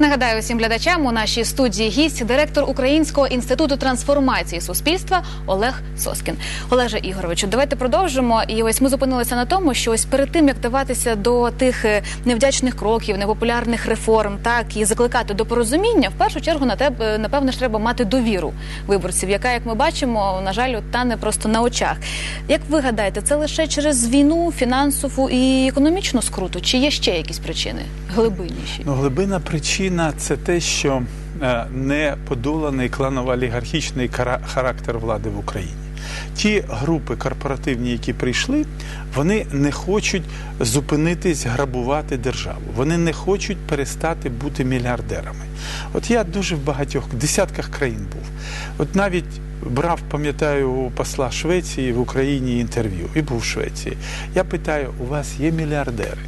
Нагадаю усім глядачам у нашій студії гість директор Українського інституту трансформації суспільства Олег Соскін. Олеже Ігоровичу, давайте продовжимо. І ось ми зупинилися на тому, що ось перед тим як даватися до тих е, невдячних кроків, непопулярних реформ, так і закликати до порозуміння, в першу чергу на тебе напевно ж треба мати довіру виборців, яка, як ми бачимо, на жаль, тане просто на очах. Як ви гадаєте, це лише через війну, фінансову і економічну скруту, чи є ще якісь причини глибинніші? Ну, глибина причина це те, що е, не подоланий кланово-олігархічний характер влади в Україні. Ті групи корпоративні, які прийшли, вони не хочуть зупинитись грабувати державу. Вони не хочуть перестати бути мільярдерами. От я дуже в багатьох десятках країн був. От навіть брав, пам'ятаю, у посла Швеції в Україні інтерв'ю і був в Швеції. Я питаю: у вас є мільярдери?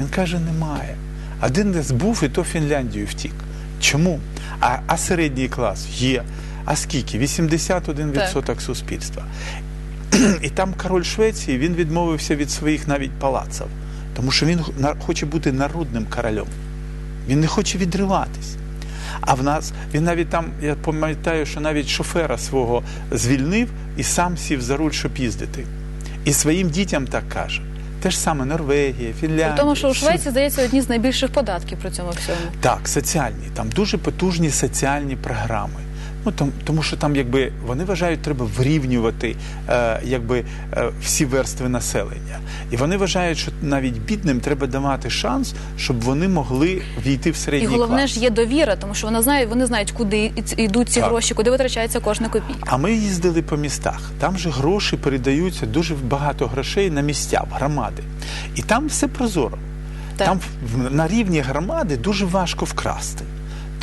Він каже, немає. Один десь був і то в Фінляндію втік. Чому? А, а середній клас є. А скільки? 81% суспільства. І там король Швеції він відмовився від своїх навіть палаців, тому що він хоче бути народним королем. Він не хоче відриватись. А в нас він навіть там, я пам'ятаю, що навіть шофера свого звільнив і сам сів за руль, щоб їздити. І своїм дітям так каже. Те ж саме Норвегія, Фінляндія. При тому, що у Швеції здається одні з найбільших податків при цьому всьому. так, соціальні. Там дуже потужні соціальні програми. Ну там, тому що там, якби вони вважають, треба вирівнювати е, якби е, всі верстви населення. І вони вважають, що навіть бідним треба давати шанс, щоб вони могли війти в середній І головне клас. ж є довіра, тому що вона знає, вони знають, куди йдуть ці Так. гроші, куди витрачається кожна копійка. А ми їздили по містах. Там же гроші передаються дуже багато грошей на місця, в громади. І там все прозоро. Так. Там на рівні громади дуже важко вкрасти.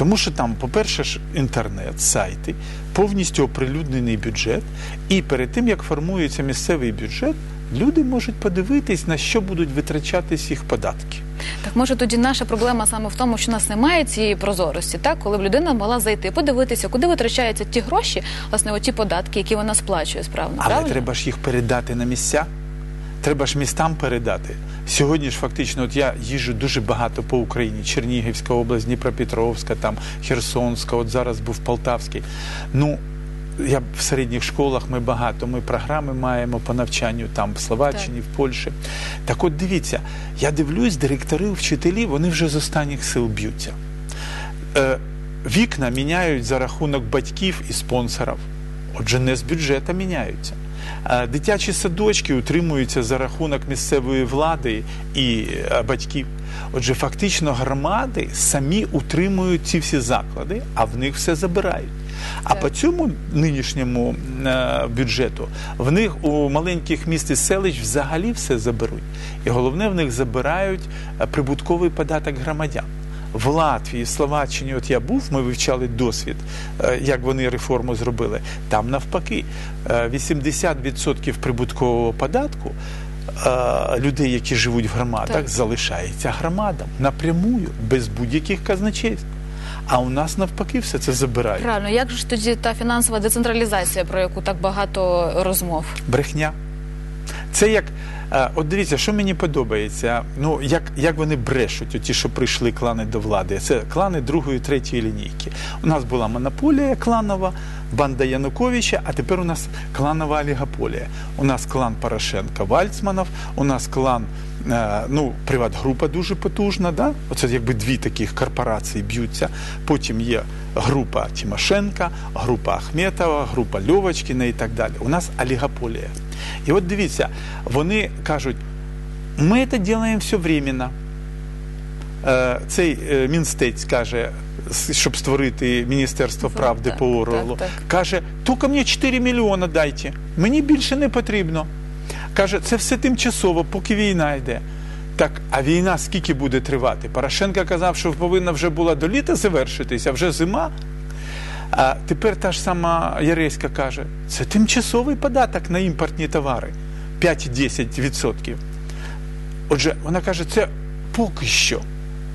Тому що там, по-перше, ж інтернет, сайти, повністю оприлюднений бюджет. І перед тим, як формується місцевий бюджет, люди можуть подивитись, на що будуть витрачатись їх податки. Так може тоді наша проблема саме в тому, що у нас немає цієї прозорості, так коли б людина могла зайти, подивитися, куди витрачаються ті гроші, власне, оті податки, які вона сплачує справно. Але правильно? треба ж їх передати на місця. Треба ж містам передати. Сьогодні ж фактично, от я їжджу дуже багато по Україні: Чернігівська область, Дніпропетровська, там Херсонська, от зараз був Полтавський. Ну я в середніх школах ми багато. Ми програми маємо по навчанню там в Словаччині, в Польщі. Так от дивіться, я дивлюсь, директори, вчителі, вони вже з останніх сил б'ються. Е, вікна міняють за рахунок батьків і спонсорів. Отже, не з бюджету міняються. Е, Дитячі садочки утримуються за рахунок місцевої влади і е, батьків. Отже, фактично громади самі утримують ці всі заклади, а в них все забирають. А по цьому нинішньому е, бюджету в них у маленьких міст і селищ взагалі все заберуть. І головне, в них забирають прибутковий податок громадян. В Латвії, Словаччині, от я був, ми вивчали досвід, е, як вони реформу зробили. Там навпаки, е, 80% прибуткового податку е, людей, які живуть в громадах, Так. залишається громадам напрямую, без будь-яких казначейств. А у нас навпаки все це забирають. Правильно, як же ж тоді та фінансова децентралізація, про яку так багато розмов? Брехня. Це як, е, от дивіться, що мені подобається. Ну, як, як вони брешуть, оті, що прийшли клани до влади. Це клани другої, третьої лінійки. У нас була монополія кланова, банда Януковича, а тепер у нас кланова олігополія. У нас клан Порошенка Вальцманов, у нас клан, е, ну, приватгрупа дуже потужна. Да? Оце якби дві таких корпорації б'ються. Потім є група Тимошенка, група Ахметова, група Льовочкіна і так далі. У нас олігополія. І от дивіться, вони кажуть, ми це робимо все временно. Е, Цей е, Мінстець каже, щоб створити Міністерство Так, правди так, по Орелу, так, так. каже, тільки мені 4 мільйони дайте, мені більше не потрібно. Каже, це все тимчасово, поки війна йде. Так, а війна скільки буде тривати? Порошенко казав, що повинна вже була до літа завершитись, а вже зима. А тепер та ж сама Яреська каже, це тимчасовий податок на імпортні товари 5-10%. Отже, вона каже, це поки що.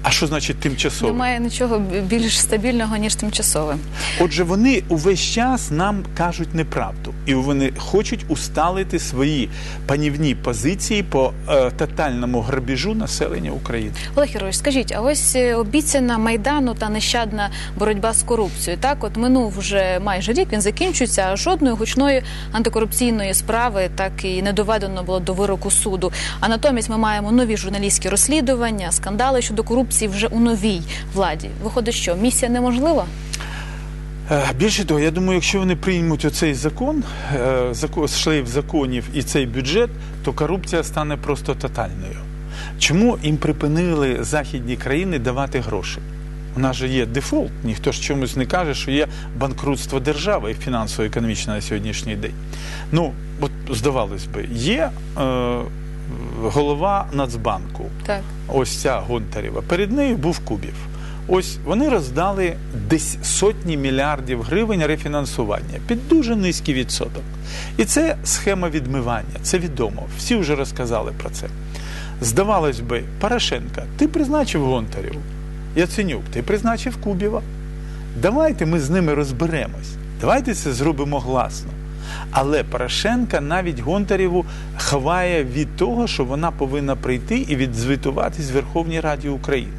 А що значить тимчасовий? Немає нічого більш стабільного ніж тимчасове. Отже, вони увесь час нам кажуть неправду, і вони хочуть усталити свої панівні позиції по е, тотальному грабіжу населення України. Олег Юрович, скажіть, а ось е, обіцяна майдану та нещадна боротьба з корупцією. Так, от минув вже майже рік. Він закінчується. А жодної гучної антикорупційної справи так і не доведено було до вироку суду. А натомість ми маємо нові журналістські розслідування, скандали щодо корупції вже у новій владі. Виходить, що місія неможлива. Е, Більше того, я думаю, якщо вони приймуть оцей закон, е, шлейф законів і цей бюджет, то корупція стане просто тотальною. Чому їм припинили західні країни давати гроші? У нас же є дефолт, ніхто ж чомусь не каже, що є банкрутство держави фінансово-економічне на сьогоднішній день. Ну, от здавалось би, є е, голова Нацбанку, Так. ось ця Гонтарєва. Перед нею був Кубів. Ось вони роздали десь сотні мільярдів гривень рефінансування під дуже низький відсоток. І це схема відмивання, це відомо. Всі вже розказали про це. Здавалось би, Порошенка, ти призначив Гонтарєву, Яценюк, ти призначив Кубєва. Давайте ми з ними розберемось. Давайте це зробимо гласно. Але Порошенка навіть Гонтарєву ховає від того, що вона повинна прийти і відзвітуватись Верховній Раді України.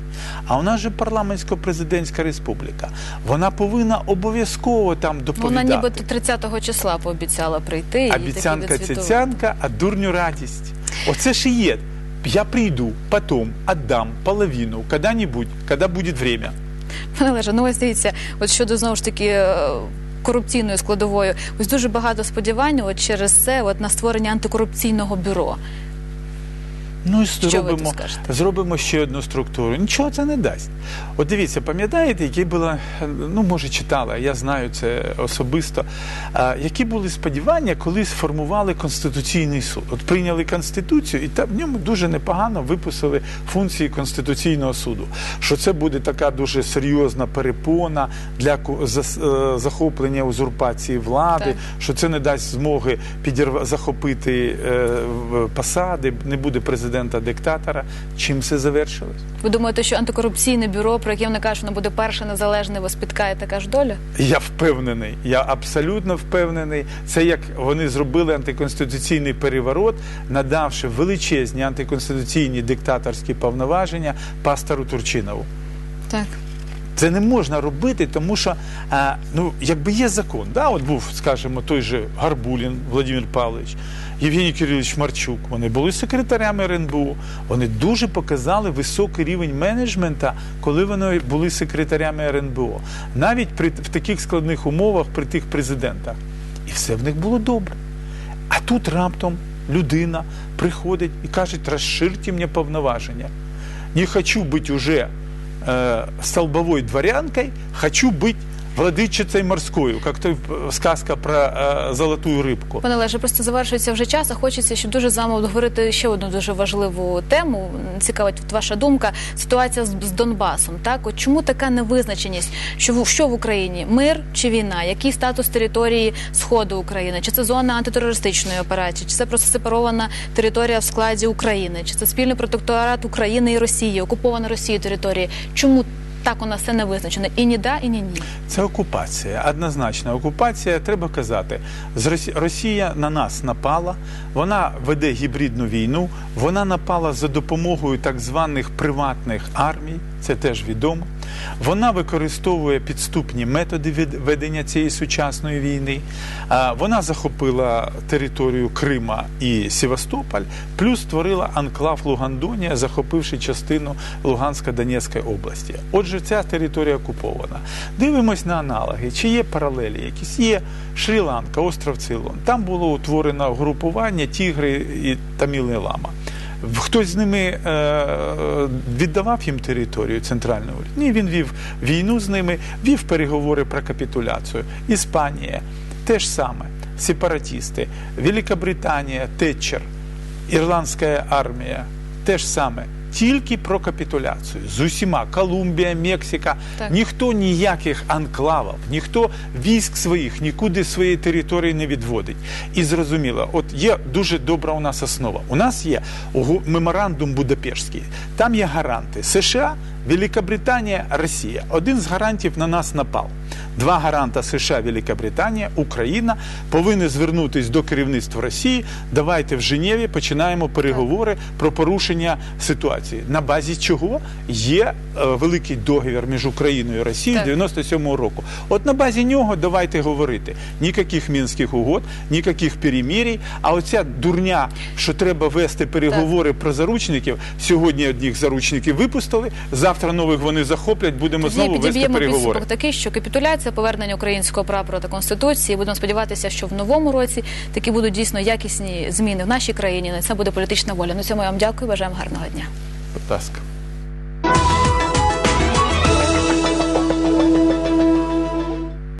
А у нас же парламентсько-президентська республіка. Вона повинна обов'язково там Вона нібито 30 числа пообіцяла прийти. і Обіцянка цяцянка, а дурню радість. Оце ж і є. Я прийду, потом отдам половину, когда-нибудь, когда будет время. Пане Олеже, ну ось дивіться, от щодо знову ж таки. Корупційною складовою, ось дуже багато сподівань через це, от на створення антикорупційного бюро. Ну і зробимо, зробимо ще одну структуру. Нічого це не дасть. От дивіться, пам'ятаєте, які були, ну може читала, я знаю це особисто. А, які були сподівання, коли сформували Конституційний суд? От прийняли Конституцію, і там в ньому дуже непогано виписали функції Конституційного суду. Що це буде така дуже серйозна перепона для е, захоплення узурпації влади, Так. що це не дасть змоги підірва захопити е, посади, не буде президента-диктатора. Чим все завершилось? Ви думаєте, що антикорупційне бюро, про яке вона каже, воно буде перше незалежне, вас спіткає така ж доля? Я впевнений, я абсолютно впевнений. Це як вони зробили антиконституційний переворот, надавши величезні антиконституційні диктаторські повноваження пастору Турчинову. Так. Це не можна робити, тому що а, ну, якби є закон, да, от був, скажімо, той же Гарбулін Владимир Павлович, Євгеній Кирилович Марчук, вони були секретарями РНБО, вони дуже показали високий рівень менеджмента, коли вони були секретарями РНБО. Навіть при в таких складних умовах, при тих президентах. І все в них було добре. А тут раптом людина приходить і каже, розширте мені повноваження. Не хочу бути уже э, столбовой дворянкой, хочу быть владычицей морскою, как то э, сказка про э, золотую рыбку. Пане Олеже, просто завершується вже час, а хочеться ще дуже з вами обговорити ще одну дуже важливу тему. Цікавить от ваша думка. Ситуація з, з Донбасом. Так, от чому така невизначеність? Що в що в Україні? Мир чи війна? Який статус території сходу України? Чи це зона антитерористичної операції? Чи це просто сепарована територія в складі України? Чи це спільний протекторат України і Росії, окупована Росією території? Чому Так у нас все не визначено? І ні да, і ні ні. Це окупація, однозначна окупація. Треба казати, Росія на нас напала, вона веде гібридну війну, вона напала за допомогою так званих приватних армій, це теж відомо. Вона використовує підступні методи ведення цієї сучасної війни. Вона захопила територію Крима і Севастополь, плюс створила анклав Лугандонія, захопивши частину Лугансько-Донецької області. Отже, ця територія окупована. Дивимось на аналоги, чи є паралелі якісь. Є Шрі-Ланка, остров Цейлон. Там було утворено групування Тігри і Таміли Лама. Хтось з ними е, віддавав їм територію центрального? Ні, він вів війну з ними, вів переговори про капітуляцію. Іспанія теж саме, сепаратісти, Великобританія, Тетчер, Ірландська армія теж саме. Тільки про капітуляцію з усіма Колумбія, Мексика, Так. ніхто ніяких анклавів, ніхто військ своїх нікуди своєї території не відводить. І зрозуміло, от є дуже добра у нас основа. У нас є меморандум Будапештський, там є гаранти США Великобританія, Росія. Один з гарантів на нас напав. Два гаранта США, Великобританія, Україна повинні звернутися до керівництва Росії. Давайте в Женеві починаємо переговори про порушення ситуації. На базі чого є е, великий договір між Україною і Росією 97-го року. От на базі нього давайте говорити. Ніяких мінських угод, ніяких перемірій. А оця дурня, що треба вести переговори про заручників. Сьогодні одних заручників випустили. Завтра нових вони захоплять. Будемо знову вести підіб'ємо переговори. такий, що капітуляція, повернення українського прапора та конституції. Будемо сподіватися, що в новому році такі будуть дійсно якісні зміни в нашій країні. На це буде політична воля. На цьому я вам дякую. Бажаємо гарного дня. Будь ласка.